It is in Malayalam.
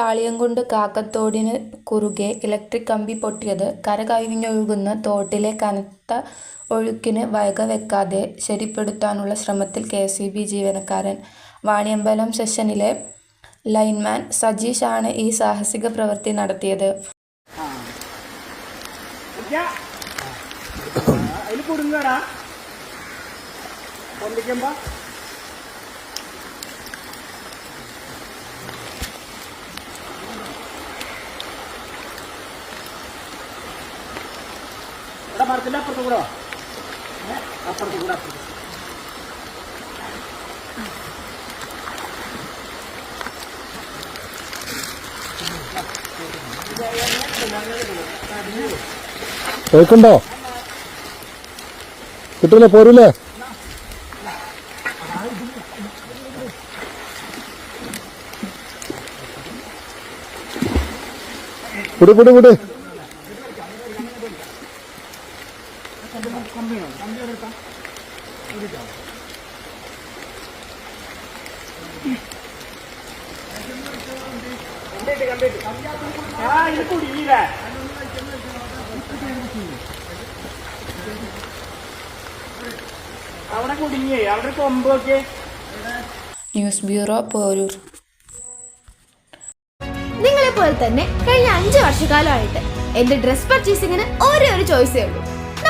പോരൂർ താളിയംകുണ്ട് കാക്കത്തോടിന് കുറുകെ ഇലക്ട്രിക് കമ്പി പൊട്ടിയത് കരകവിഞ്ഞൊഴുകുന്ന തോട്ടിലെ കനത്ത ഒഴുക്കിന് വകവെക്കാതെ ശരിപ്പെടുത്താനുള്ള ശ്രമത്തിൽ കെ സി ബി ജീവനക്കാരൻ. വാണിയമ്പലം സെഷനിലെ ലൈൻമാൻ സജീഷ് ആണ് ഈ സാഹസിക പ്രവൃത്തി നടത്തിയത്. ഇവിടെ മരത്തിന്റെ അപ്പുറത്ത് കൂടെ? അപ്പുറത്ത് കൂടെ അപ്പുറത്ത് കേക്കുണ്ടോ കിട്ടൂലേ പോരൂലേ? വിട് വിട് വിട് ആ ന്യൂസ് ബ്യൂറോ പോരൂർ. നിങ്ങളെ പോലെ തന്നെ കഴിഞ്ഞ അഞ്ച് വർഷക്കാലമായിട്ട് എന്റെ ഡ്രസ് പർച്ചേസിങ്ങിന് ഒരേ ഒരു ചോയ്സേ ഉള്ളൂ.